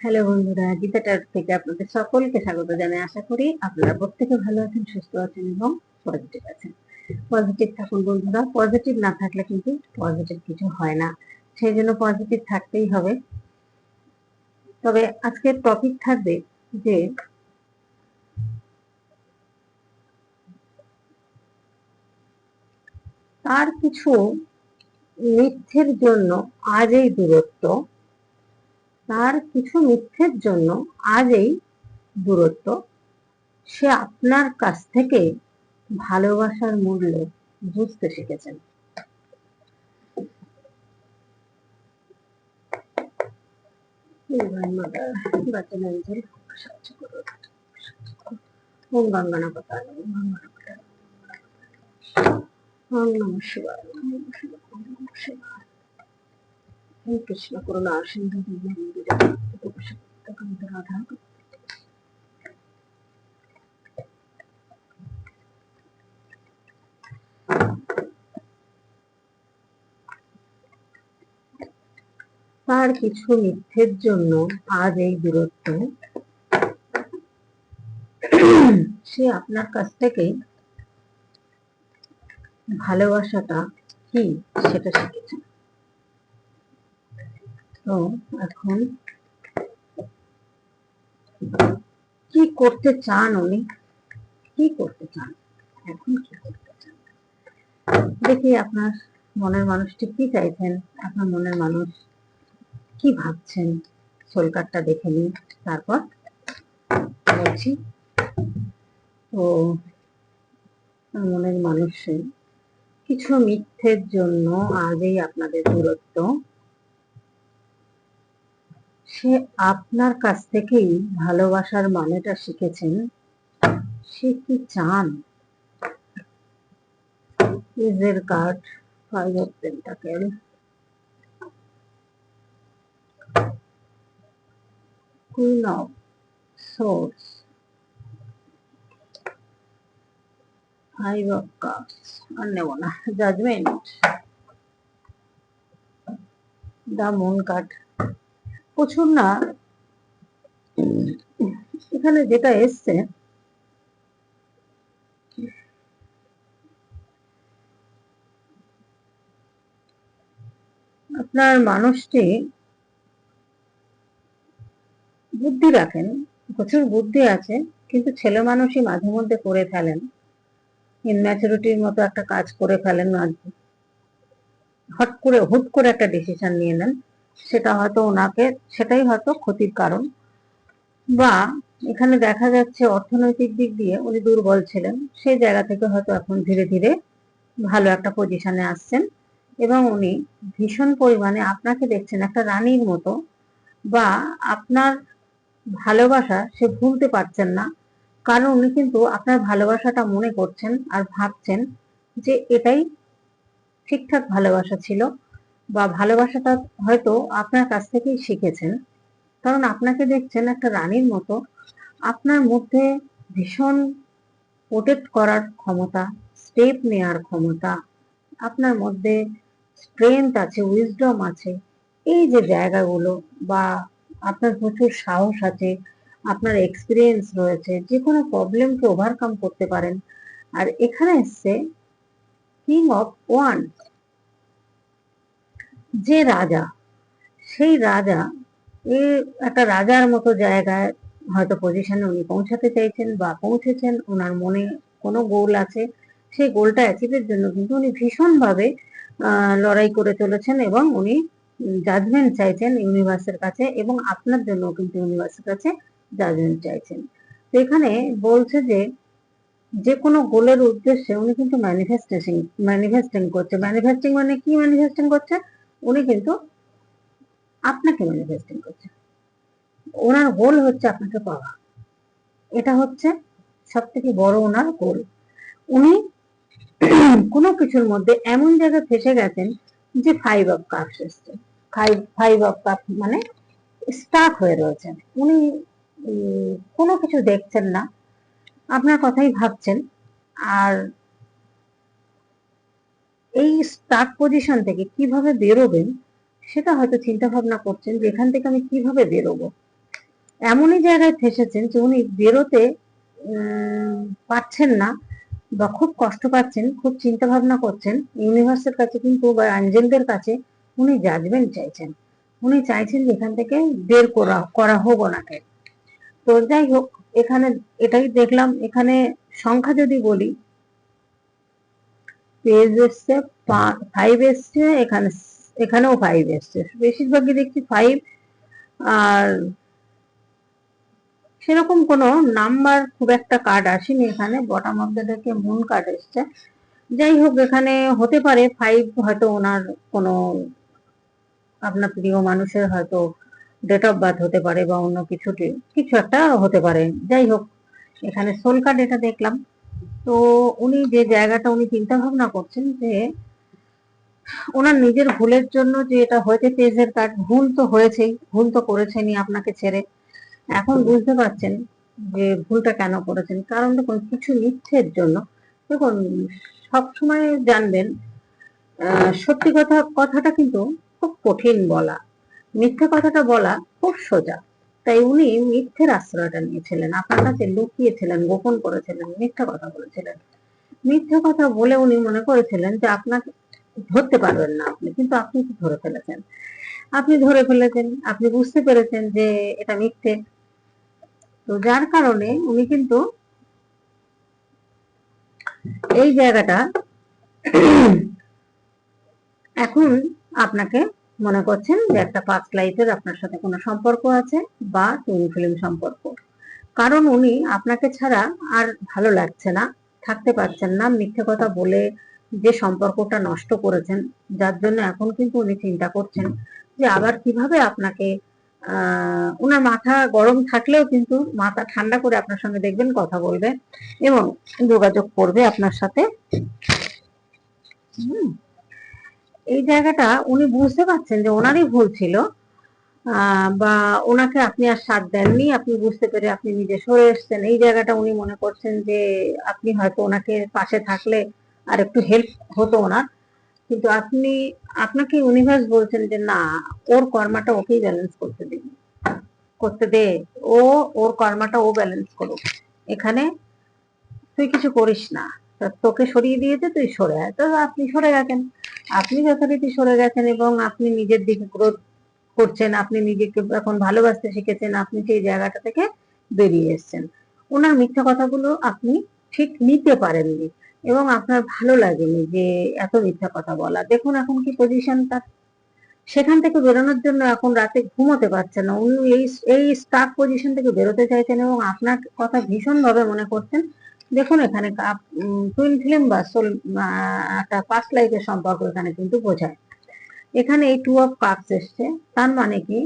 Hello বন্ধুরা গীতাটার থেকে আপনাদের সকলকে স্বাগত জানাই। আশা করি আপনারা প্রত্যেকে ভালো আছেন, সুস্থ আছেন এবং পজিটিভ আছেন। পজিটিভ থাকুন বন্ধুরা পজিটিভ না থাকলে কিন্তু পজিটিভ কিছু হয় না। সেই জন্য পজিটিভ থাকতেই হবে। তবে আজকের টপিক থাকবে যে তার কিছু মিথ্যের জন্য আজ এই দূরত্ব তার কিছু মিথ্যের জন্য আজ এই দূরত্ব, সে আপনার কাছ থেকে ভালোবাসার মূল্য বুঝতে শিখেছেন। ওম নমঃ শিবায় শিবায়। তার কিছু মিথ্যের জন্য আজ এই দূরত্ব। সে আপনার কাছ থেকে ভালোবাসাটা কি সেটা শিখেছে। তো এখন কি করতে চান উনি? কি করতে চান? এখন কি করতে চান? দেখি আপনার মনের মানুষটি কি চাইছেন? আপনার মনের মানুষ কি ভাবছেন? সোলকারটা দেখে নিন, তারপর বলছি। তো মনের মানুষের কিছু মিথ্যের জন্য আজই আপনাদের দূরত্ব সে আপনার কাছ থেকেই ভালোবাসার মানেটা শিখেছেন। সে কি চান? ইজের card five of pentacle queen of swords five of cups আর নেব না। জাজমেন্ট দা মুন কার্ড প্রচুর না? এখানে যেটা এসছে, আপনার মানুষটি বুদ্ধি রাখেন, প্রচুর বুদ্ধি আছে, কিন্তু ছেলে মানুষই মাঝে মধ্যে করে ফেলেন। ইনম্যাচুরিটির মতো একটা কাজ করে ফেলেন হট করে, হুট করে একটা ডিসিশন নিয়ে নেন। সেটা হয়তো ওনাকে, সেটাই হয়তো ক্ষতির কারণ। বা এখানে দেখা যাচ্ছে অর্থনৈতিক দিক দিয়ে উনি দুর্বল ছিলেন, সেই জায়গা থেকে হয়তো এখন ধীরে ধীরে ভালো একটা পজিশনে আসছেন এবং উনি ভীষণ পরিমাণে আপনাকে দেখছেন একটা রানীর মতো বা আপনার ভালোবাসা সে ভুলতে পারছেন না। কারণ উনি কিন্তু আপনার ভালোবাসাটা মনে করছেন আর ভাবছেন যে এটাই ঠিকঠাক ভালোবাসা ছিল। বা ভালোবাসাটা হয়তো আপনার কাছ থেকেই শিখেছেন। কারণ আপনাকে দেখছেন একটা রানীর মতো আপনার মধ্যে ভীষণ প্রোটেক্ট করার ক্ষমতা স্টেপ নেওয়ার ক্ষমতা, আপনার মধ্যে স্ট্রেংথ আছে উইজডম আছে, এই যে জায়গাগুলো বা আপনার প্রচুর সাহস আছে, আপনার এক্সপিরিয়েন্স রয়েছে যে কোনো প্রবলেমকে ওভারকাম করতে পারেন। আর এখানে এসছে কিং অফ ওয়ান যে রাজা, সেই রাজা এ একটা রাজার মতো জায়গায় হয়তো পজিশনে উনি পৌঁছাতে চাইছেন বা পৌঁছেছেন, ওনার মনে কোনো গোল আছে। সেই গোলটা অ্যাচিভের জন্য কিন্তু উনি ভীষণভাবে লড়াই করে চলেছেন এবং উনি জাজমেন্ট চাইছেন ইউনিভার্সের কাছে এবং আপনার জন্য কিন্তু ইউনিভার্সের কাছে জাজমেন্ট চাইছেন। তো এখানে বলছে যে যে কোনো গোলের উদ্দেশ্যে উনি কিন্তু ম্যানিফেস্টেশন ম্যানিফেস্টিং করছে। ম্যানিফেস্টিং মানে কি ম্যানিফেস্টিং করছে? উনি কিন্তু আপনাকে ম্যানিফেস্টিং করছে। ওনার গোল হচ্ছে আপনাকে পাওয়া। এটা হচ্ছে সব থেকে বড় ওনার গোল উনি কোনো কিছুর মধ্যে এমন জায়গায় ফেসে গেছেন যে ফাইভ অফ কাপ এসছে। ফাইভ ফাইভ অফ কাপ মানে স্টাক হয়ে রয়েছেন। উনি কোনো কিছু দেখছেন না। আপনার কথাই ভাবছেন। আর এই স্টার্ট পজিশন থেকে কীভাবে বেরোবেন, সেটা হয়তো চিন্তা ভাবনা করছেন যে এখান থেকে আমি কীভাবে বেরোবো। এমনই জায়গায় ফেসেছেন যে উনি বেরোতে পারছেন না বা খুব কষ্ট পাচ্ছেন, খুব চিন্তা ভাবনা করছেন। ইউনিভার্সের কাছে কিন্তু বা অ্যাঞ্জেলদের কাছে উনি জাজমেন্ট চাইছেন। উনি চাইছেন যে এখান থেকে বের করা করা হোক ওনাকে। তো যাই হোক, এখানে এটাই দেখলাম। এখানে সংখ্যা যদি বলি পেজ এসছে ফাইভ এসছে, এখানে এখানেও ফাইভ এসছে। বেশিরভাগই দেখছি ফাইভ আর সেরকম কোনো নাম্বার খুব একটা কার্ড আসেনি এখানে বটাম অফ দ্য ডেকে মুন কার্ড এসছে। যাই হোক, এখানে হতে পারে ফাইভ হয়তো ওনার কোনো আপনার প্রিয় মানুষের হয়তো ডেট অফ বার্থ হতে পারে বা অন্য কিছু কিছু একটা হতে পারে। যাই হোক, এখানে সোল কার্ড এটা দেখলাম। তো উনি যে জায়গাটা উনি চিন্তা ভাবনা করছেন যে ওনার নিজের ভুলের জন্য যে এটা হয়েছে পেজের কাজ ভুল তো হয়েছেই, ভুল তো করেছেনই আপনাকে ছেড়ে। এখন বুঝতে পারছেন যে ভুলটা কেন করেছেন। কারণ দেখুন, কিছু মিথ্যের জন্য, দেখুন, সবসময় জানবেন সত্যি কথা, কথাটা কিন্তু খুব কঠিন বলা। মিথ্যে কথাটা বলা খুব সোজা। তাই উনি মিথ্যের আশ্রয়টা নিয়েছিলেন, আপনার কাছে লুকিয়েছিলেন, গোপন করেছিলেন, মিথ্যা কথা বলেছিলেন। মিথ্যে কথা বলে উনি মনে করেছিলেন যে আপনাকে ধরতে পারবেন না আপনি, কিন্তু আপনি কি ধরে ফেলেছেন। আপনি ধরে ফেলেছেন, আপনি বুঝতে পেরেছেন যে এটা মিথ্যে। তো যার কারণে উনি কিন্তু এই জায়গাটা এখন আপনাকে মনে করছেন যে একটা পাস্ট লাইফের আপনার সাথে কোনো সম্পর্ক আছে বা টুইন ফিল্ম সম্পর্ক কারণ উনি আপনাকে ছাড়া আর ভালো লাগছে না, থাকতে পারছেন না, মিথ্যে কথা বলে যে সম্পর্কটা নষ্ট করেছেন, যার জন্য এখন কিন্তু উনি চিন্তা করছেন যে আবার কীভাবে আপনাকে ওনার মাথা গরম থাকলেও কিন্তু মাথা ঠান্ডা করে আপনার সঙ্গে দেখবেন, কথা বলবে এবং যোগাযোগ করবে আপনার সাথে হুম। এই জায়গাটা উনি বুঝতে পারছেন যে ওনারই ভুল ছিল বা ওনাকে আপনি আর সাথ দেননি, আপনি বুঝতে পেরে আপনি নিজে সরে এসছেন। এই জায়গাটা উনি মনে করছেন যে আপনি হয়তো ওনাকে পাশে থাকলে আর একটু হেল্প হতো ওনার। কিন্তু আপনি, আপনাকে ইউনিভার্স বলছেন যে না, ওর কর্মাটা ওকেই ব্যালেন্স করতে দিন। করতে দে, ও, ওর কর্মাটা ও ব্যালেন্স করুক। এখানে তুই কিছু করিস না। তোকে সরিয়ে দিয়েছে, তুই সরে আয়। তো আপনি সরে গেছেন। আপনি যথারীতি সরে গেছেন এবং আপনি নিজের দিকে গ্রোথ করছেন, আপনি নিজেকে এখন ভালোবাসতে শিখেছেন, আপনি সেই জায়গাটা থেকে বেরিয়ে এসেছেন। ওনার মিথ্যা কথাগুলো আপনি ঠিক নিতে পারেননি এবং আপনার ভালো লাগেনি যে এত মিথ্যা কথা বলা। দেখুন এখন কি পজিশনটা সেখান থেকে বেরোনোর জন্য এখন রাতে ঘুমোতে পারছেন না। উনি এই এই স্টাক পজিশন থেকে বেরোতে চাইছেন এবং আপনার কথা ভীষণ ভাবে মনে করছেন দেখুন, এখানে টুইন ফিল্ম বা সোল একটা পাস্ট লাইফের সম্পর্ক এখানে কিন্তু বোঝায়। এখানে এই টু অফ কাপস এসছে। তার মানে কি?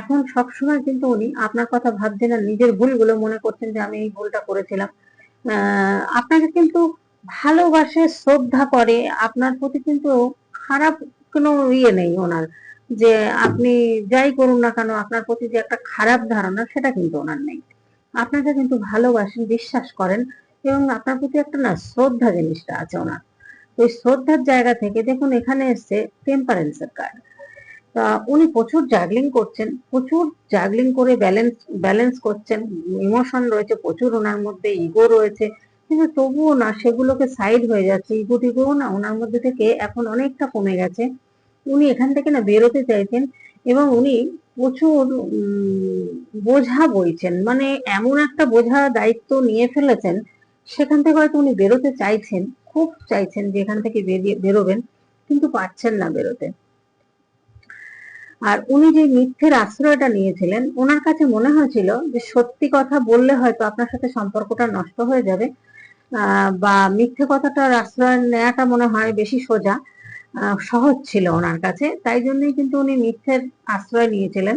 এখন সবসময় কিন্তু উনি আপনার কথা ভাবছেন আর নিজের ভুলগুলো মনে করছেন যে আমি এই ভুলটা করেছিলাম। আপনাকে কিন্তু ভালোবাসে, শ্রদ্ধা করে, আপনার প্রতি কিন্তু খারাপ কোনো ইয়ে নেই ওনার। যে আপনি যাই করুন না কেন, আপনার প্রতি যে একটা খারাপ ধারণা, সেটা কিন্তু ওনার নেই। আপনাকে কিন্তু ভালোবাসেন বিশ্বাস করেন। এবং আপনার প্রতি একটা না শ্রদ্ধা জিনিসটা আছে ওনার। ওই শ্রদ্ধার জায়গা থেকে দেখুন, এখানে এসছে টেম্পারেন্সের কার্ড উনি প্রচুর জাগলিং করছেন, প্রচুর জাগলিং করে ব্যালেন্স ব্যালেন্স করছেন। ইমোশন রয়েছে প্রচুর ওনার মধ্যে ইগো রয়েছে। কিন্তু তবুও না, সেগুলোকে সাইড হয়ে যাচ্ছে। ইগো টিগোও না ওনার মধ্যে থেকে এখন অনেকটা কমে গেছে। উনি এখান থেকে না বেরোতে চাইছেন এবং উনি প্রচুর বোঝা বইছেন। মানে এমন একটা বোঝা দায়িত্ব নিয়ে ফেলেছেন সেখান থেকে হয়তো উনি বেরোতে চাইছেন, খুব চাইছেন যে এখান থেকে বেরোবেন, কিন্তু পারছেন না বেরোতে। আর উনি যে মিথ্যের আশ্রয়টা নিয়েছিলেন, ওনার কাছে মনে হয়েছিল যে সত্যি কথা বললে হয়তো আপনার সাথে সম্পর্কটা নষ্ট হয়ে যাবে বা মিথ্যে কথাটার আশ্রয় নেওয়াটা মনে হয় বেশি সোজা সহজ ছিল ওনার কাছে। তাই জন্যই কিন্তু উনি মিথ্যের আশ্রয় নিয়েছিলেন।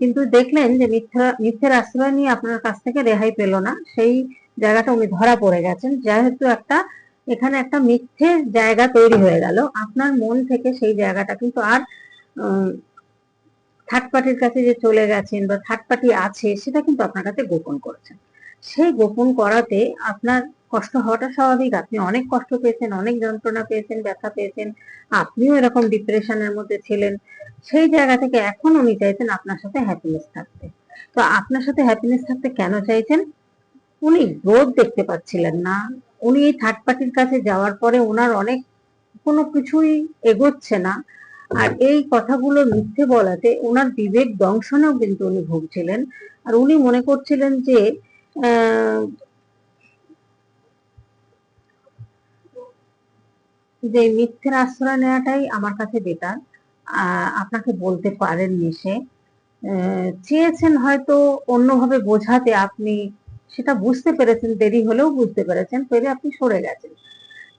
কিন্তু দেখলেন যে মিথ্যা, মিথ্যের আশ্রয় নিয়ে আপনার কাছ থেকে রেহাই পেল না। সেই জায়গাটা উনি ধরা পড়ে গেছেন। যেহেতু একটা, এখানে একটা মিথ্যে জায়গা তৈরি হয়ে গেল। আপনার মন থেকে সেই জায়গাটা কিন্তু আর থার্ড পার্টির কাছে যে চলে গেছেন বা থার্ড পার্টি আছে, সেটা কিন্তু আপনার কাছে গোপন করেছেন। সেই গোপন করাতে আপনার কষ্ট হওয়াটা স্বাভাবিক। আপনি অনেক কষ্ট পেয়েছেন, অনেক যন্ত্রণা পেয়েছেন, ব্যথা পেয়েছেন, আপনিও এরকম ডিপ্রেশনের মধ্যে ছিলেন। সেই জায়গা থেকে এখন উনি চাইছেন আপনার সাথে হ্যাপিনেস থাকতে। তো আপনার সাথে হ্যাপিনেস থাকতে কেন চাইছেন? উনি গ্রোথ দেখতে পাচ্ছিলেন না। উনি এই থার্ড পার্টির কাছে যাওয়ার পরে ওনার অনেক কোনো কিছুই এগোচ্ছে না। আর এই কথাগুলো মিথ্যে বলাতে ওনার বিবেক দংশনেও কিন্তু উনি ভুগছিলেন। আর উনি মনে করছিলেন যে যে মিথ্যের আশ্রয় নেওয়াটাই আমার কাছে বেটার। আপনাকে বলতে পারেননি সে। চেয়েছেন হয়তো অন্যভাবে বোঝাতে আপনি সেটা বুঝতে পেরেছেন, দেরি হলেও বুঝতে পেরেছেন পেরে আপনি সরে গেছেন।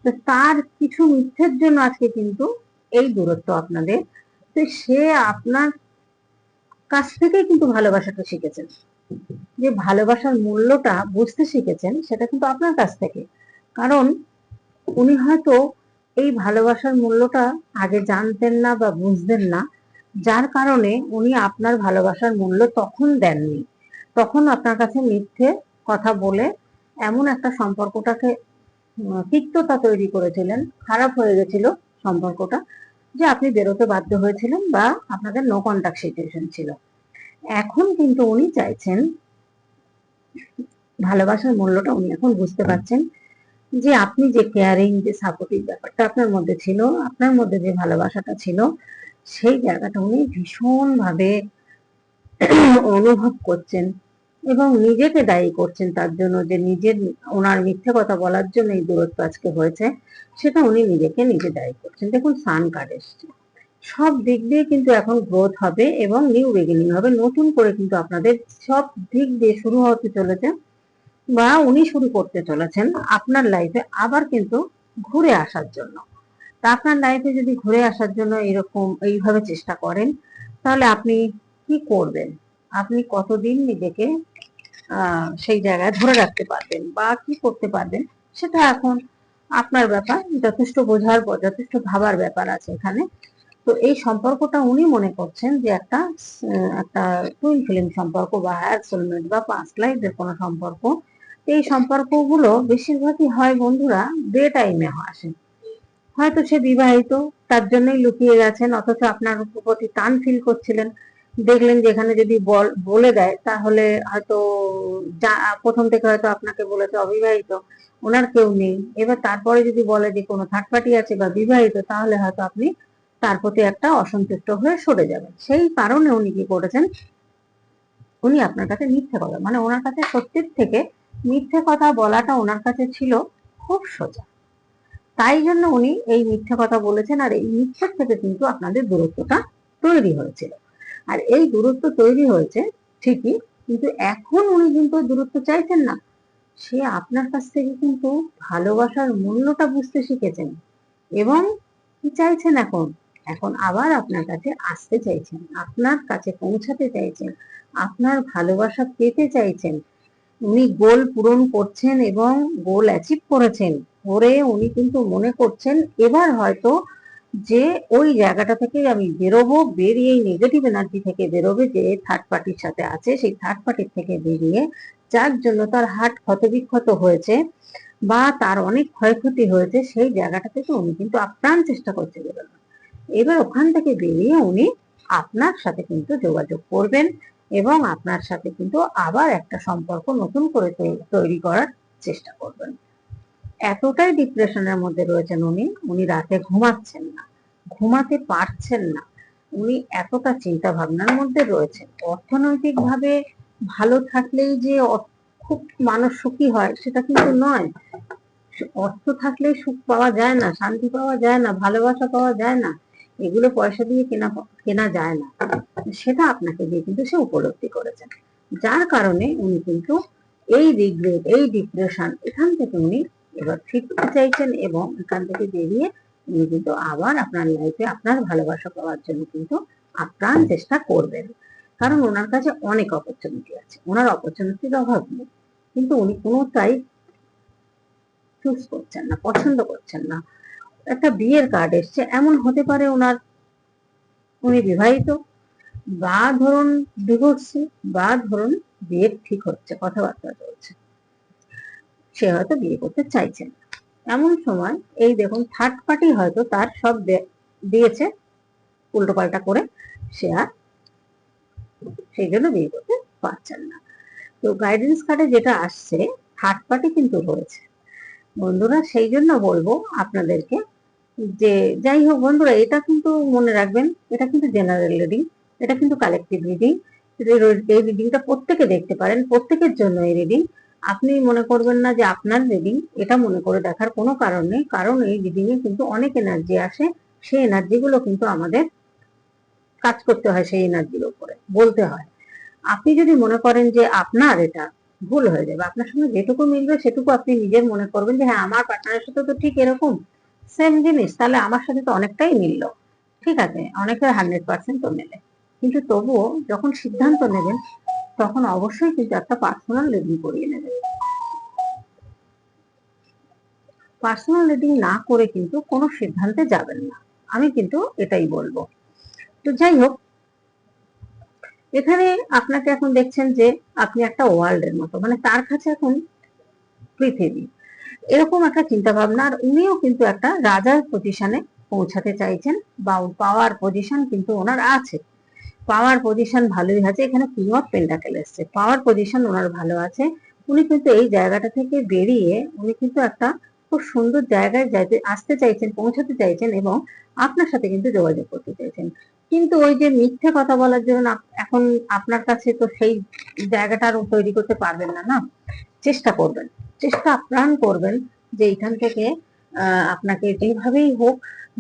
তো তার কিছু মিথ্যের জন্য আজকে কিন্তু এই দূরত্ব আপনাদের তো সে আপনার কাছ থেকেই কিন্তু ভালোবাসাটা শিখেছেন। যে ভালোবাসার মূল্যটা বুঝতে শিখেছেন, সেটা কিন্তু আপনার কাছ থেকে। কারণ উনি হয়তো এই ভালোবাসার মূল্যটা আগে জানতেন না বা বুঝতেন না, যার কারণে উনি আপনার ভালোবাসার মূল্য তখন দেননি। তখন আপনার কাছে মিথ্যে কথা বলে এমন একটা সম্পর্কটাকে তিক্ততা তৈরি করেছিলেন, খারাপ হয়ে গেছিল সম্পর্কটা, যে আপনি বেরোতে বাধ্য হয়েছিলেন বা আপনাদের নো কন্টাক্ট সিচুয়েশন ছিল। এখন কিন্তু উনি চাইছেন, ভালোবাসার মূল্যটা উনি এখন বুঝতে পারছেন যে আপনি যে কেয়ারিং যে সাপোর্টিভ ব্যাপারটা আপনার মধ্যে ছিল, আপনার মধ্যে যে ভালোবাসাটা ছিল, সেই জায়গাটা উনি ভীষণ ভাবে অনুভব করছেন। এবং নিজেকে দায়ী করছেন তার জন্য যে নিজের, ওনার মিথ্যে কথা বলার জন্য এই দূরত্ব আজকে হয়েছে, সেটা উনি নিজেকে নিজে দায়ী করছেন। দেখুন সান কার্ড এসছে। সব দিক দিয়ে কিন্তু এখন গ্রোথ হবে এবং নিউ বিগিনিং হবে। নতুন করে কিন্তু আপনাদের সব দিক দিয়ে শুরু হতে চলেছে বা উনি শুরু করতে চলেছেন আপনার লাইফে আবার কিন্তু ঘুরে আসার জন্য। তা আপনার লাইফে যদি ঘুরে আসার জন্য এরকম এইভাবে চেষ্টা করেন, তাহলে আপনি কি করবেন? আপনি কতদিন নিজেকে সেই জায়গায় ধরে রাখতে পারবেন বা কি করতে পারবেন, সেটা এখন আপনার ব্যাপার, যথেষ্ট বোঝার পর যথেষ্ট ভাবার ব্যাপার আছে এখানে। তো এই সম্পর্কটা উনি মনে করছেন যে একটা একটা টুইন ফিল্ম সম্পর্ক বা হায়ার সোলমেট বা পাস্ট লাইফের কোনো সম্পর্ক। এই সম্পর্কগুলো বেশিরভাগই হয় বন্ধুরা ডে টাইমে আসে। হয়তো সে বিবাহিত, তার জন্যই লুকিয়ে গেছেন, অথচ আপনার প্রতি টান ফিল করছিলেন। দেখলেন যে এখানে যদি বল- দেয়, তাহলে হয়তো প্রথম থেকে হয়তো আপনাকে বলেছে অবিবাহিত। ওনার কেউ নেই। এবার তারপরে যদি বলে যে কোনো থার্ড পার্টি আছে বা বিবাহিত, তাহলে হয়তো আপনি তার প্রতি একটা অসন্তুষ্ট হয়ে সরে যাবেন। সেই কারণে উনি কি করেছেন, উনি আপনার কাছে মিথ্যে কথা মানে ওনার কাছে সত্যির থেকে মিথ্যে কথা বলাটা ওনার কাছে ছিল খুব সোজা। তাই জন্য উনি এই মিথ্যে কথা বলেছেন আর এই মিথ্যের থেকে কিন্তু আপনাদের দূরত্বটা তৈরি হয়েছিল। আর এই দূরত্ব তৈরি হয়েছে ঠিকই, কিন্তু এখন উনি কিন্তু দূরত্ব চাইছেন না। সে আপনার কাছ থেকে কিন্তু ভালোবাসার মূল্যটা বুঝতে শিখেছেন এবং কি চাইছেন এখন? এখন আবার আপনার কাছে আসতে চাইছেন, আপনার কাছে পৌঁছাতে চাইছেন, আপনার ভালোবাসা পেতে চাইছেন। উনি গোল পূরণ করছেন এবং গোল অ্যাচিভ করেছেন, করে উনি কিন্তু মনে করছেন এবার হয়তো যে ওই জায়গাটা থেকে আমি বেরোবো, বেরিয়ে নেগেটিভ এনার্জি থেকে বেরোবে যে থার্ড পার্টির সাথে আছে, সেই থার্ড পার্টির থেকে বেরিয়ে যার জন্য তার হার্ট ক্ষতবিক্ষত হয়েছে বা তার অনেক ক্ষয়ক্ষতি হয়েছে, সেই জায়গাটা থেকে উনি কিন্তু আপ্রাণ চেষ্টা করছে বেরোনো এবার ওখান থেকে বেরিয়ে উনি আপনার সাথে কিন্তু যোগাযোগ করবেন এবং আপনার সাথে কিন্তু আবার একটা সম্পর্ক নতুন করে তৈরি করার চেষ্টা করবেন। এতটাই ডিপ্রেশনের মধ্যে রয়েছেন উনি উনি রাতে ঘুমাচ্ছেন না, ঘুমাতে পারছেন না। উনি এতটা চিন্তা ভাবনার মধ্যে রয়েছেন। অর্থনৈতিক ভাবে ভালো থাকলেই যে খুব মানুষ সুখী হয়, সেটা কিন্তু নয়। অর্থ থাকলেই সুখ পাওয়া যায় না, শান্তি পাওয়া যায় না, ভালোবাসা পাওয়া যায় না, এগুলো পয়সা দিয়ে কেনা কেনা যায় না। সেটা আপনাকে দিয়ে কিন্তু সে উপলব্ধি করেছেন। যার কারণে উনি কিন্তু এই রিগ্রেট এই ডিপ্রেশন এখান থেকে উনি এবার ফিরতে চাইছেন এবং এখান থেকে বেরিয়ে উনি কিন্তু আবার আপনার লাইফে আপনার ভালোবাসা পাওয়ার জন্য কিন্তু আপ্রাণ চেষ্টা করবেন। কারণ ওনার কাছে অনেক অপরচুনিটি আছে। ওনার অপরচুনিটির অভাব নেই। কিন্তু উনি কোনোটাই চুজ করছেন না, পছন্দ করছেন না। একটা বিয়ের কার্ড এসছে, এমন হতে পারে ওনার, উনি বিবাহিত, বা ধরুন ডিভোর্সি বা ধরুন বিয়ে ঠিক হচ্ছে, কথাবার্তা চলছে। সে হয়তো বিয়ে করতে চাইছেন না। এমন সময় এই দেখুন থার্ড পার্টি হয়তো তার সব দিয়েছে উল্টো পাল্টা করে সে আর সেই জন্য বিয়ে করতে পাচ্ছেন না। তো গাইডেন্স কার্ডে যেটা আসছে থার্ড পার্টি কিন্তু রয়েছে। বন্ধুরা, সেই জন্য বলব আপনাদেরকে যে যাই হোক বন্ধুরা, এটা কিন্তু মনে রাখবেন, এটা কিন্তু জেনারেল রিডিং এটা কিন্তু কালেকটিভ রিডিং এই রিডিংটা প্রত্যেকে দেখতে পারেন, প্রত্যেকের জন্য এই রিডিং আপনি মনে করবেন না যে আপনার রিডিং এটা মনে করে দেখার কোনো কারণ নেই, কারণ এই রিডিং এ কিন্তু অনেক এনার্জি আসে, সেই এনার্জি গুলো কিন্তু আমাদের কাজ করতে হয় সেই এনার্জির উপরে, বলতে হয়। আপনি যদি মনে করেন যে আপনার এটা ভুল হয়ে যাবে, আপনার সঙ্গে যেটুকু মিলবে সেটুকু আপনি নিজের মনে করবেন যে হ্যাঁ আমার পার্টনারের সাথে তো ঠিক এরকম সেম জিনিস, তাহলে আমার সাথে তো অনেকটাই মিলল, ঠিক আছে? অনেকের হান্ড্রেড পার্সেন্ট তো মেলে। কিন্তু তবুও যখন সিদ্ধান্ত নেবেন তখন অবশ্যই কিন্তু একটা পার্সোনাল রিডিং করিয়ে নেবেন পার্সোনাল রিডিং না করে কিন্তু কোনো সিদ্ধান্তে যাবেন না। আমি কিন্তু এটাই বলব। তো যাই হোক, এখানে আপনাকে এখন দেখছেন যে আপনি একটা ওয়ার্ল্ডের মতো মানে তার কাছে এখন পৃথিবী। এরকম একটা চিন্তা ভাবনা আর উনিও কিন্তু একটা রাজার পজিশনে পৌঁছাতে চাইছেন, বা পাওয়ার পজিশন কিন্তু ওনার আছে। পাওয়ার পজিশন ভালোই আছে। এখানে কিং অফ পেন্টাকেল এসছে। পাওয়ার পজিশন ওনার ভালো আছে। উনি কিন্তু এই জায়গাটা থেকে বেরিয়ে উনি কিন্তু একটা খুব সুন্দর জায়গায় যাইতে, আসতে চাইছেন, পৌঁছাতে চাইছেন এবং আপনার সাথে কিন্তু যোগাযোগ করতে চাইছেন। কিন্তু ওই যে মিথ্যে কথা বলার জন্য এখন আপনার কাছে তো সেই জায়গাটা আর তৈরি করতে পারবেন না না? চেষ্টা করবেন। চেষ্টা আপ্রাণ করবেন যে এখান থেকে আপনাকে যেভাবেই হোক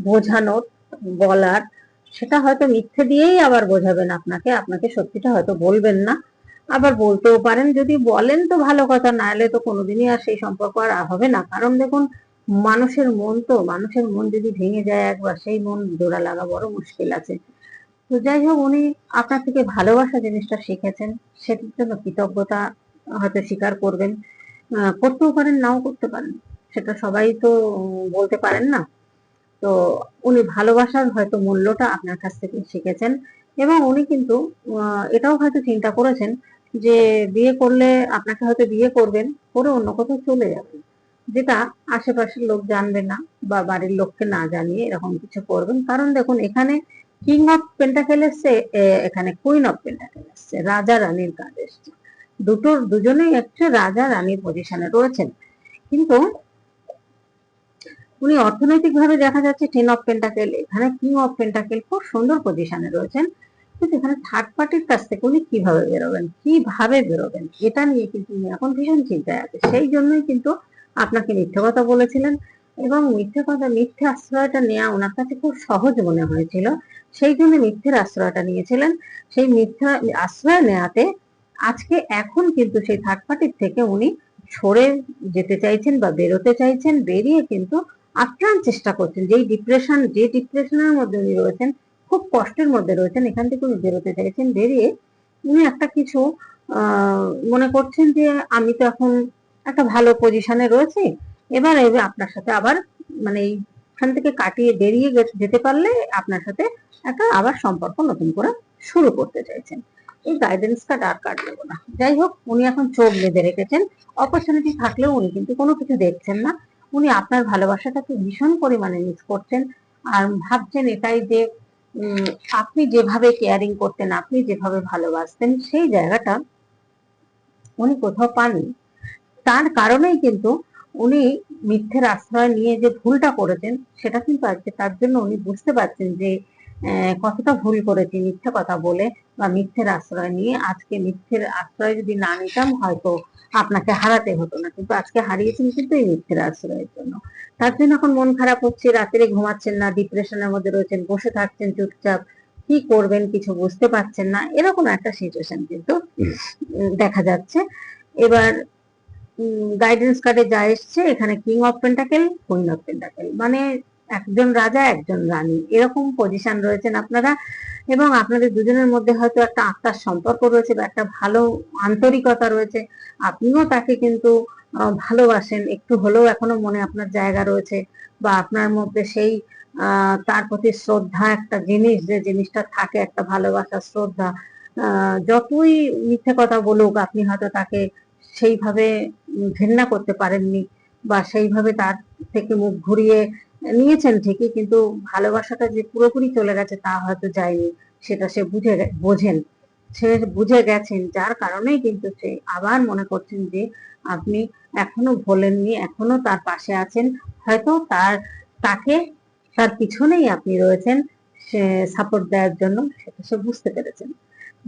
বোঝানোর, বলার সেটা হয়তো মিথ্যে দিয়েই আবার বোঝাবেন আপনাকে আপনাকে সত্যিটা হয়তো বলবেন না। আবার বলতেও পারেন, যদি বলেন তো ভালো কথা, না হলে তো কোনোদিনই আর সেই সম্পর্ক আর হবে না। কারণ দেখুন, মানুষের মন তো, মানুষের মন যদি ভেঙে যায় একবার, সেই মন জোড়া লাগা বড় মুশকিল আছে। তো যাই হোক, উনি আপনার থেকে ভালোবাসা জিনিসটা শিখেছেন, সেটির জন্য কৃতজ্ঞতা হয়তো স্বীকার করবেন। করতেও পারেন, নাও করতে পারেন। সেটা সবাই তো বলতে পারেন না। তো উনি ভালোবাসার হয়তো মূল্যটা আপনার কাছ থেকে শিখেছেন এবং উনি কিন্তু এটাও হয়তো চিন্তা করেছেন যে বিয়ে করলে আপনাকে হয়তো বিয়ে করবেন করে অন্য কোথাও চলে যাবেন। যেটা আশেপাশের লোক জানবে না বা বাড়ির লোককে না জানিয়ে এরকম কিছু করবেন। কারণ দেখুন, এখানে কিং অফ পেন্টাকেল এসছে এখানে কুইন অফ পেন্টাকেল এসছে, রাজা রানীর কাজ এসছে। দুটোর, দুজনেই একটা রাজা রানীর পজিশনে রয়েছেন। কিন্তু উনি অর্থনৈতিক ভাবে দেখা যাচ্ছে টেন অফ পেন্টাকেল এখানে কিং অফ পেন্টাকেল খুব সুন্দর পজিশনে রয়েছেন। কিন্তু এখানে থার্ড পার্টির কাছ থেকে উনি কীভাবে বেরোবেন? কীভাবে বেরোবেন? এটা নিয়ে কিন্তু উনি এখন ভীষণ চিন্তায় আছে সেই জন্যই কিন্তু আপনাকে মিথ্যে কথা বলেছিলেন এবং মিথ্যে কথা, মিথ্যে আশ্রয়টা নেওয়া ওনার কাছে খুব সহজ মনে হয়েছিল। সেই জন্য মিথ্যের আশ্রয়টা নিয়েছিলেন। সেই মিথ্যা আশ্রয় নেওয়াতে আজকে এখন কিন্তু সেই থার্ড পার্টির থেকে উনি সরে যেতে চাইছেন বা বেরোতে চাইছেন, বেরিয়ে কিন্তু আপ্রাণ চেষ্টা করছেন, যেই ডিপ্রেশন যে ডিপ্রেশনের মধ্যে উনি রয়েছেন, খুব কষ্টের মধ্যে রয়েছেন, এখান থেকে উনি বেরোতে চাইছেন, বেরিয়ে উনি একটা কিছু মনে করছেন যে আমি তো এখন একটা ভালো পজিশনে রয়েছে, এবার আপনার সাথে আবার মানে এইখান থেকে কাটিয়ে বেরিয়ে যেতে পারলে আপনার সাথে একটা আবার সম্পর্ক নতুন করে শুরু করতে চাইছেন। এই গাইডেন্স কার্ড আর কার্ড না। যাই হোক, উনি এখন চোখ বেঁধে রেখেছেন অপরচুনিটি থাকলেও উনি কিন্তু কোনো কিছু দেখছেন না। উনি আপনার ভালোবাসাটাকে ভীষণ পরিমাণে মিস করছেন। আর ভাবছেন এটাই যে আপনি যেভাবে কেয়ারিং করতেন, আপনি যেভাবে ভালোবাসতেন, সেই জায়গাটা উনি কোথাও পাননি। তার কারণেই কিন্তু উনি মিথ্যের আশ্রয় নিয়ে যে ভুলটা করেছেন, সেটা কিন্তু আজকে তার জন্য উনি বুঝতে পারছেন যে কতটা ভুল করেছি মিথ্যে কথা বলে বা মিথ্যের আশ্রয় নিয়ে আজকে মিথ্যের আশ্রয় যদি না নিতাম হয়তো আপনাকে হারাতে হতো না। কিন্তু আজকে হারিয়েছেন কিন্তু এই মিথ্যের আশ্রয়ের জন্য। তার জন্য এখন মন খারাপ হচ্ছে রাত্রে ঘুমাচ্ছেন না ডিপ্রেশনের মধ্যে রয়েছেন বসে থাকছেন চুপচাপ। কি করবেন কিছু বুঝতে পারছেন না। এরকম একটা সিচুয়েশন কিন্তু দেখা যাচ্ছে। এবার গাইডেন্স কার্ডে যা এসছে এখানে king of pentacle queen of pentacle মানে একজন রাজা, একজন রানী। এরকম পজিশন রয়েছেন আপনারা এবং আপনাদের দুজনের মধ্যে হয়তো একটা আত্মার সম্পর্ক রয়েছে বা একটা ভালো আন্তরিকতা রয়েছে। আপনিও তাকে কিন্তু ভালোবাসেন। একটু হলেও এখনও মনে আপনার জায়গা রয়েছে বা আপনার মধ্যে সেই তার প্রতি শ্রদ্ধা একটা জিনিস, যে জিনিসটা থাকে, একটা ভালোবাসা, শ্রদ্ধা যতই মিথ্যে কথা বলুক, আপনি হয়তো তাকে সেইভাবে ঘেন্না করতে পারেননি বা সেইভাবে তার থেকে মুখ ঘুরিয়ে নিয়েছেন ঠিকই, কিন্তু ভালোবাসাটা যে পুরোপুরি চলে গেছে তা হয়তো যায়নি, সেটা সে বুঝে বোঝেন। সে বুঝে গেছেন, যার কারণেই কিন্তু সে আবার মনে করছেন যে আপনি এখনও ভোলেননি, এখনও তার পাশে আছেন, হয়তো তার, তাকে তার পিছনেই আপনি রয়েছেন, সে সাপোর্ট দেওয়ার জন্য, সেটা সে বুঝতে পেরেছেন।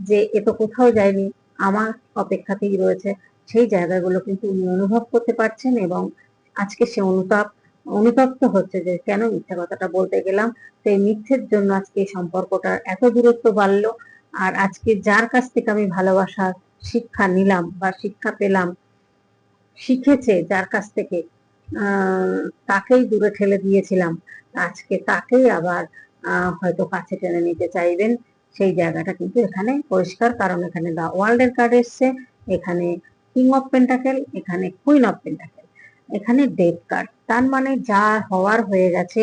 যে এ তো কোথাও যায়নি, আমার অপেক্ষাতেই রয়েছে, সেই জায়গাগুলো কিন্তু উনি অনুভব করতে পারছেন এবং আজকে সে অনুতাপ অনুতপ্ত হচ্ছে যে, কেন মিথ্যা কথাটা বলতে গেলাম? এই মিথ্যের জন্য আজকে সম্পর্কটার এত দূরত্ব বাড়লো। আর আজকে যার কাছ থেকে আমি ভালোবাসার শিক্ষা নিলাম বা শিক্ষা পেলাম, শিখেছে যার কাছ থেকে তাকেই দূরে ঠেলে দিয়েছিলাম। আজকে তাকেই আবার হয়তো কাছে টেনে নিতে চাইবেন। সেই জায়গাটা কিন্তু এখানে পরিষ্কার, কারণ এখানে দা ওয়ার্ল্ডের কার্ড এসছে। এখানে কিং অফ পেন্টাকেল এখানে কুইন অফ পেন্টাকেল এখানে ডেথ কার্ড তার মানে যা হওয়ার হয়ে গেছে,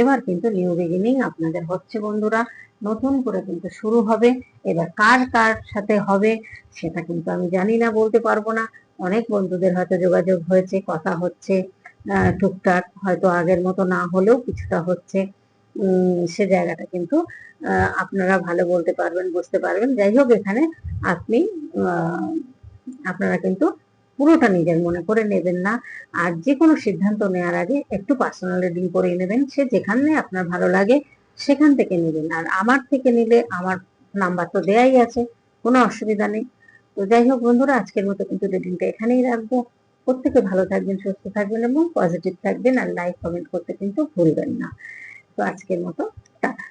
এবার কিন্তু নিউ বিগিনিং আপনাদের হচ্ছে বন্ধুরা। নতুন করে কিন্তু শুরু হবে। এবার কার কার সাথে হবে, সেটা কিন্তু আমি জানি না, বলতে পারব না। অনেক বন্ধুদের হয়তো যোগাযোগ হয়েছে, কথা হচ্ছে টুকটাক, হয়তো আগের মতো না হলেও কিছুটা হচ্ছে। সে জায়গাটা কিন্তু আপনারা ভালো বলতে পারবেন, বুঝতে পারবেন। যাই হোক, এখানে আপনি আপনারা কিন্তু পুরোটা নিজের মনে করে নেবেন না। আর যে কোনো সিদ্ধান্ত নেওয়ার আগে একটু পার্সোনাল রিডিং করে নেবেন। সে যেখানে আপনার ভালো লাগে সেখান থেকে নেবেন। আর আমার থেকে নিলে আমার নাম্বার তো দেয়াই আছে, কোনো অসুবিধা নেই। তো যাই হোক বন্ধুরা, আজকের মতো কিন্তু রিডিংটা এখানেই রাখব। প্রত্যেকে ভালো থাকবেন, সুস্থ থাকবেন এবং পজিটিভ থাকবেন। আর লাইক কমেন্ট করতে কিন্তু ভুলবেন না। তো আজকের মতো টাটা